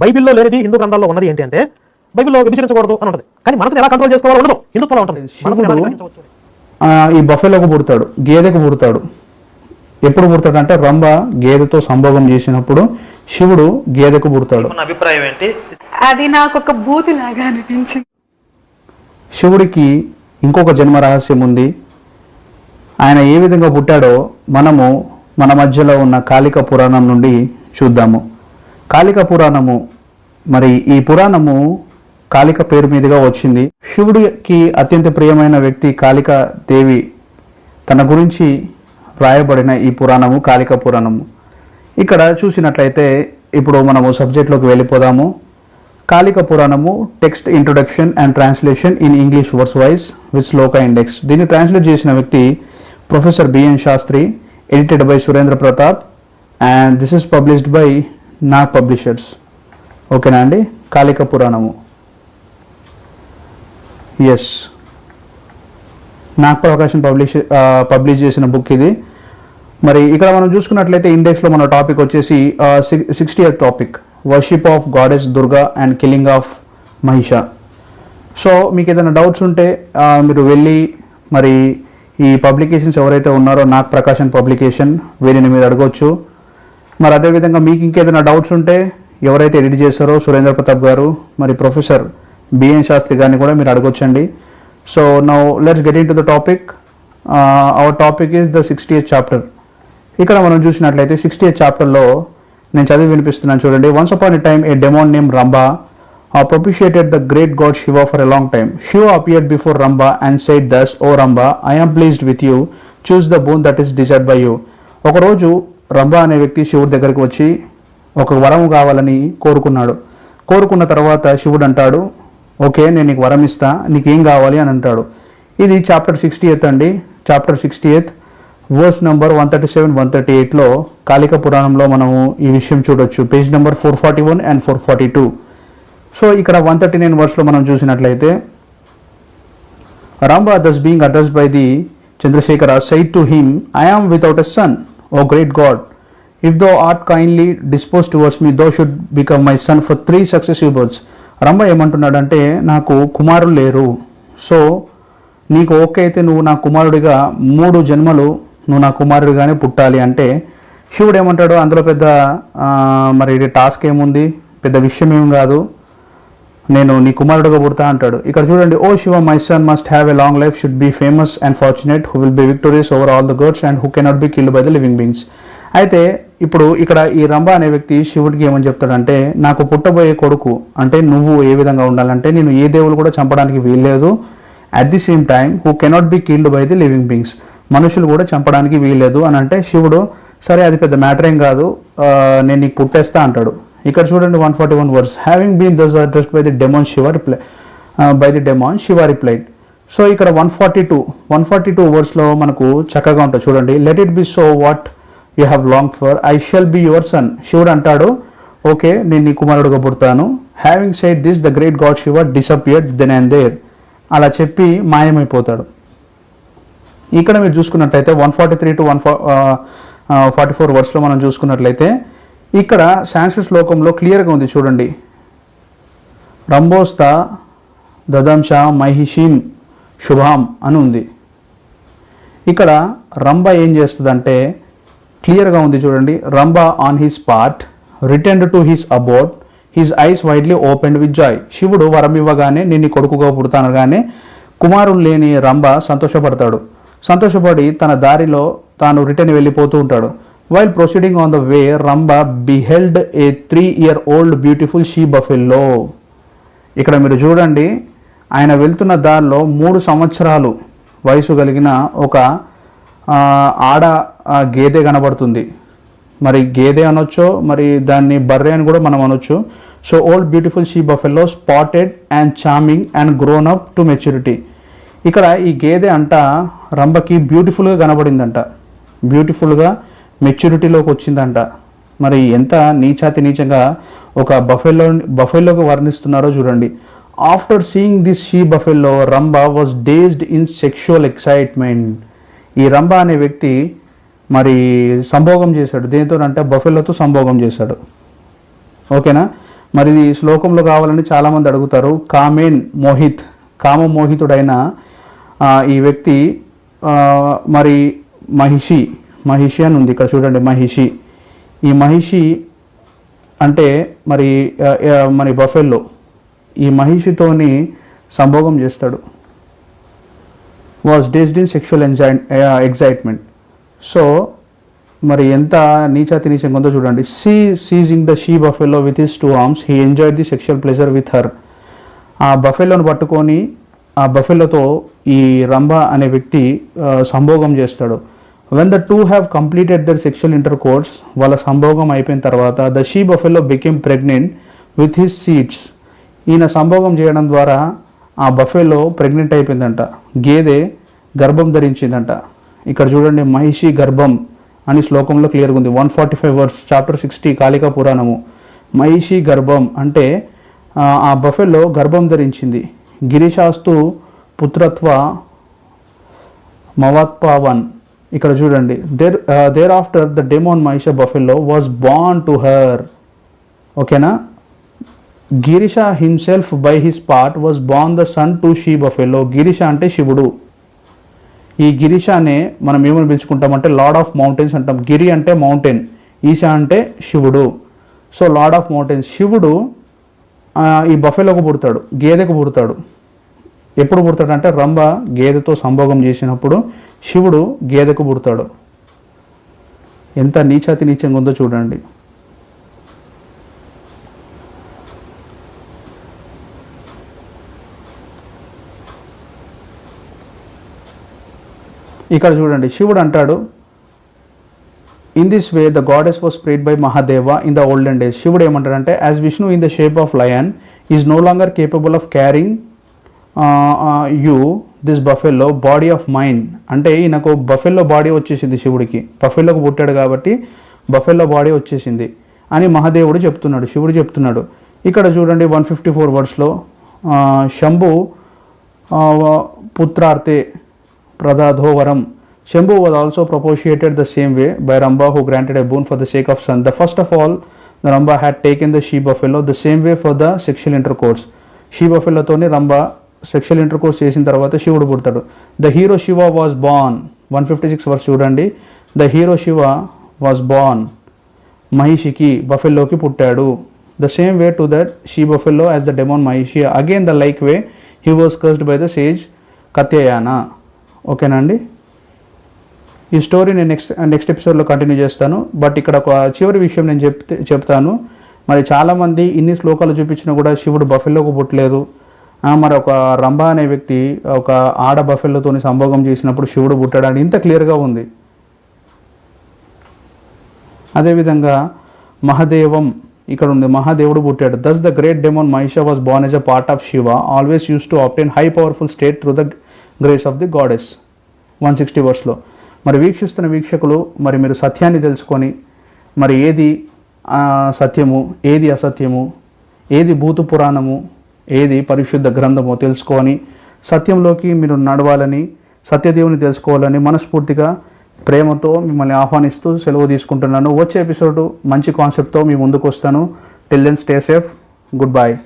బైబిల్లో లేనిది హిందూ గ్రంథాల్లో ఉన్నది ఏంటి అంటే బైబిల్లో విభజించకూడదు అని ఉంటుంది. కానీ మనసుని ఎలా కంట్రోల్ చేసుకోవాలో ఉండదు. హిందుత్వంలో ఉంటుంది. మనసుని ఎలా శివుడు గ్రహించవచ్చు ఆ, ఈ బఫెలోకి పుడతాడు. గేదెకు పుడతాడు. ఎప్పుడు పుడతాడు అంటే రంభ గేదెతో సంభోగం చేసినప్పుడు శివుడు గేదెకు పుడతాడు. అభిప్రాయం ఏంటి? అది నాకు ఒక బూతి లాగా అనిపించింది. శివుడికి ఇంకొక జన్మ రహస్యం ఉంది. ఆయన ఏ విధంగా పుట్టాడో మనము మన మధ్యలో ఉన్న కాళిక పురాణం నుండి చూద్దాము. కాళిక పురాణము మరి ఈ పురాణము కాళిక పేరు మీదుగా వచ్చింది. శివుడికి అత్యంత ప్రియమైన వ్యక్తి కాళిక దేవి. తన గురించి వ్రాయబడిన ఈ పురాణము కాళిక పురాణము. ఇక్కడ చూసినట్లయితే ఇప్పుడు మనము సబ్జెక్ట్లోకి వెళ్ళిపోదాము. కాళిక పురాణము text introduction and translation in English verse wise with shloka index దీన్ని ట్రాన్స్లేట్ చేసిన వ్యక్తి professor B N Shastri edited by Surendra Pratap and this is published by Nag publishers ఓకేనా అండి? కాళిక పురాణము. S Nag Prakasham publish publish చేసిన book ఇది. మరి ఇక్కడ మనం చూసుకున్నట్లయితే ఇండెక్స్లో మన టాపిక్ వచ్చేసి sixty topic worship of goddess Durga and killing of Mahisha so మీకు ఏదైనా డౌట్స్ ఉంటే మీరు వెళ్ళి మరి ఈ పబ్లికేషన్స్ ఎవరైతే ఉన్నారో నాగ్ ప్రకాశన్ పబ్లికేషన్ వీరిని మీరు అడగవచ్చు మరి అదేవిధంగా మీకు ఇంకేదైనా డౌట్స్ ఉంటే ఎవరైతే ఎడిట్ చేశారో సురేంద్ర ప్రతాప్ గారు మరి ప్రొఫెసర్ బిఎన్ శాస్త్రి గారిని కూడా మీరు అడగొచ్చండి so now let's get into the topic our topic is the sixty chapter ఇక్కడ మనం చూసినట్లయితే సిక్స్టీ చాప్టర్లో నేను చదివి వినిపిస్తున్నాను చూడండి once upon a time a demon name Rambha propitiated the great god Shiva for a long time. Shiva appeared before Ramba and said thus, O Ramba, I am pleased with you. Choose the boon that is desired by you. ఒకరోజు రంభ అనే వ్యక్తి శివుడి దగ్గరికి వచ్చి ఒక వరం కావాలని కోరుకున్నాడు. కోరుకున్న తర్వాత శివుడు అంటాడు ఓకే నేను నీకు వరం ఇస్తా నీకు ఏం కావాలి? అని అంటాడు. ఇది చాప్టర్ సిక్స్టీ ఎయిత్ అండి. Chapter sixty eighth verse number one thirty seven one thirty ఎయిట్లో కాళిక పురాణంలో మనము ఈ విషయం చూడొచ్చు. Page number four forty one and four forty two so ఇక్కడ వన్ థర్టీ నైన్ వర్స్లో మనం చూసినట్లయితే Rambha thus being addressed by the Chandrashekhara said to him I am without a son O great god If thou art kindly disposed towards me, thou should become my son for three successive births. Rambha ఏమంటున్నాడంటే నాకు కుమారులు లేరు. So నీకు okay అయితే నువ్వు నా కుమారుడిగా మూడు జన్మలు నువ్వు నా కుమారుడిగానే పుట్టాలి. అంటే శివుడు ఏమంటాడు? అందులో పెద్ద మరి టాస్క్ ఏముంది? పెద్ద విషయం ఏం కాదు. నేను నీ కుమారుడుగా పుడతా అంటాడు. ఇక్కడ చూడండి O Shiva my son must have a long life should be famous and fortunate who will be victorious over all the gods and who cannot be killed by the living beings అయితే ఇప్పుడు ఇక్కడ ఈ రంభ అనే వ్యక్తి శివుడికి ఏమని చెప్తాడంటే నాకు పుట్టబోయే కొడుకు అంటే నువ్వు ఏ విధంగా ఉండాలంటే నేను ఏ దేవులు కూడా చంపడానికి వీల్లేదు. At the same time who cannot be killed by the living beings మనుషులు కూడా చంపడానికి వీల్లేదు అని అంటే శివుడు సరే అది పెద్ద మ్యాటర్ ఏం కాదు. నేను నీకు పుట్టేస్తా అంటాడు. ఇక్కడ చూడండి one forty one words having been thus addressed by the demon Shiva reply by the demon Shiva replied so ఇక్కడ one forty two one forty two వర్డ్స్లో మనకు చక్కగా ఉంటుంది. చూడండి let it be so what you have long for I shall be your son శివుడు అంటాడు okay నేను నీ కుమారుడుగా పుడతాను. Having said this the great god Shiva disappeared then and there అలా చెప్పి మాయమైపోతాడు. ఇక్కడ మీరు చూసుకున్నట్లయితే one forty three to one forty four వర్స్లో మనం చూసుకున్నట్లయితే ఇక్కడ సాంస్క్రిట్ శ్లోకంలో క్లియర్గా ఉంది చూడండి. రంబోస్త దదంశ మహిషీం శుభాం అని ఉంది. ఇక్కడ రంభ ఏం చేస్తుందంటే క్లియర్గా ఉంది చూడండి. Rambha on his part return to his abode his eyes widely opened with joy శివుడు వరం ఇవ్వగానే నిన్ను కొడుకుగా పుడతానగానే కుమారుడు లేని రంభ సంతోషపడతాడు. సంతోషపడి తన దారిలో తాను రిటర్న్ వెళ్ళిపోతూ ఉంటాడు. While proceeding on the way Rambha beheld a three year old beautiful she buffalo ఇక్కడ మీరు చూడండి ఆయన వెళ్తున్న దారిలో మూడు సంవత్సరాలు వయసు కలిగిన ఒక ఆడ గేదె కనబడుతుంది. మరి గేదె అనొచ్చో మరి దాన్ని బర్రె అని కూడా మనం అనొచ్చు. So old beautiful she buffalo spotted and charming and grown up to maturity ఇక్కడ ఈ గేదె అంట రంబకి బ్యూటిఫుల్గా కనబడిందంట. బ్యూటిఫుల్గా మెచ్యూరిటీలోకి వచ్చిందంట. మరి ఎంత నీచాతి నీచంగా ఒక బఫెల్లో బఫెల్లోకి వర్ణిస్తున్నారో చూడండి. After seeing this she buffalo Rambha was dazed in sexual excitement ఈ రంభ అనే వ్యక్తి మరి సంభోగం చేశాడు. దేంతో అంటే బఫెల్లోతో సంభోగం చేశాడు. ఓకేనా? మరి ఈ శ్లోకంలో కావాలని చాలామంది అడుగుతారు కామేన్ మోహిత్ కామ మోహితుడైన ఈ వ్యక్తి మరి మహిషి మహిషి అని ఉంది ఇక్కడ చూడండి మహిషి. ఈ మహిషి అంటే మరి మరి బఫెల్లో ఈ మహిషితోని సంభోగం చేస్తాడు. Was dazed in sexual enjoy excitement so మరి ఎంత నీచాతి నీచంగా ఉందో చూడండి. See seizing the she buffalo with his two arms he enjoy the sexual pleasure with her ఆ బఫెలోను పట్టుకొని ఆ బఫెలోతో ఈ రంభ అనే వ్యక్తి సంభోగం చేస్తాడు. When the two have completed their sexual intercourse వాళ్ళ సంభోగం అయిపోయిన తర్వాత the she buffalo became pregnant with his seeds ఈయన సంభోగం చేయడం ద్వారా ఆ బఫేలో ప్రెగ్నెంట్ అయిపోయిందంట. గేదె గర్భం ధరించిందంట. ఇక్కడ చూడండి మహిషి గర్భం అని శ్లోకంలో క్లియర్గా ఉంది. One forty five verse chapter sixty Kalika పురాణము. మహిషి గర్భం అంటే ఆ, బఫెలో గర్భం ధరించింది. గిరిశాస్తు పుత్రత్వ మవాత్పావన్. ఇక్కడ చూడండి there there after the demon Mahisha buffalo was born to her ఓకేనా? Girisha himself by his part was born the son to she buffalo Girisha అంటే శివుడు. ఈ గిరిష అనే మనం ఏమని పిలుచుకుంటామంటే లార్డ్ ఆఫ్ మౌంటైన్స్ అంటాం. గిరి అంటే మౌంటైన్ ఈశ అంటే శివుడు. సో లార్డ్ ఆఫ్ మౌంటైన్స్ శివుడు ఈ బఫెలోకి పుడతాడు గేదెకు పుడతాడు. ఎప్పుడు పుడతాడు అంటే రంభ గేదెతో సంభోగం చేసినప్పుడు శివుడు గేదెకు పుడతాడు. ఎంత నీచాతి నీచంగా ఉందో చూడండి. ఇక్కడ చూడండి శివుడు అంటాడు in this way the goddess was prayed by Mahadeva in the olden days శివుడు ఏమంటాడంటే as Vishnu in the shape of lion is no longer capable of carrying you this buffalo body of mind అంటే ఈయనకు buffalo body వచ్చేసింది శివుడికి. బఫెల్లోకి పుట్టాడు కాబట్టి buffalo body వచ్చేసింది అని మహాదేవుడు చెప్తున్నాడు శివుడు చెప్తున్నాడు. ఇక్కడ చూడండి వన్ ఫిఫ్టీ ఫోర్ వర్డ్స్లో శంభు ఆ, పుత్రార్తే ప్రదాధోవరం Shambhu was also propitiated the same way by Ramba who granted a boon for the sake of son. The first of all, the Ramba had taken the she buffalo the same way for the sexual intercourse. She బఫెలోతోని Rambha sexual intercourse చేసిన తర్వాత శివుడు పుడతాడు the hero Shiva was born one fifty six verse చూడండి the hero Shiva was born మహిషికి బఫెల్లోకి పుట్టాడు the same way to that she buffalo as the demon Mahishi again the like way he was cursed by the sage Katyayana ఓకేనా అండి? ఈ story నేను next next ఎపిసోడ్లో continue చేస్తాను. But ఇక్కడ ఒక చివరి విషయం నేను చెప్తే చెప్తాను. మరి చాలామంది ఇన్ని శ్లోకాలు చూపించినా కూడా శివుడు బఫెల్లోకి పుట్టలేదు. మరి ఒక రంభ అనే వ్యక్తి ఒక ఆడ బఫెల్లోతోని సంభోగం చేసినప్పుడు శివుడు పుట్టాడని ఇంత క్లియర్గా ఉంది. అదేవిధంగా మహాదేవం ఇక్కడ ఉంది. మహాదేవుడు పుట్టాడు. Thus the great demon Mahisha was born as a part of Shiva always use to obtain high powerful state through the grace of the goddess one sixty వర్స్లో మరి వీక్షిస్తున్న వీక్షకులు మరి మీరు సత్యాన్ని తెలుసుకొని మరి ఏది సత్యము ఏది అసత్యము ఏది భూత పురాణము ఏది పరిశుద్ధ గ్రంథమో తెలుసుకొని సత్యంలోకి మీరు నడవాలని సత్యదేవుని తెలుసుకోవాలని మనస్ఫూర్తిగా ప్రేమతో మిమ్మల్ని ఆహ్వానిస్తూ సెలవు తీసుకుంటున్నాను. వచ్చే ఎపిసోడ్ మంచి కాన్సెప్ట్తో మీ ముందుకు వస్తాను till then stay safe good bye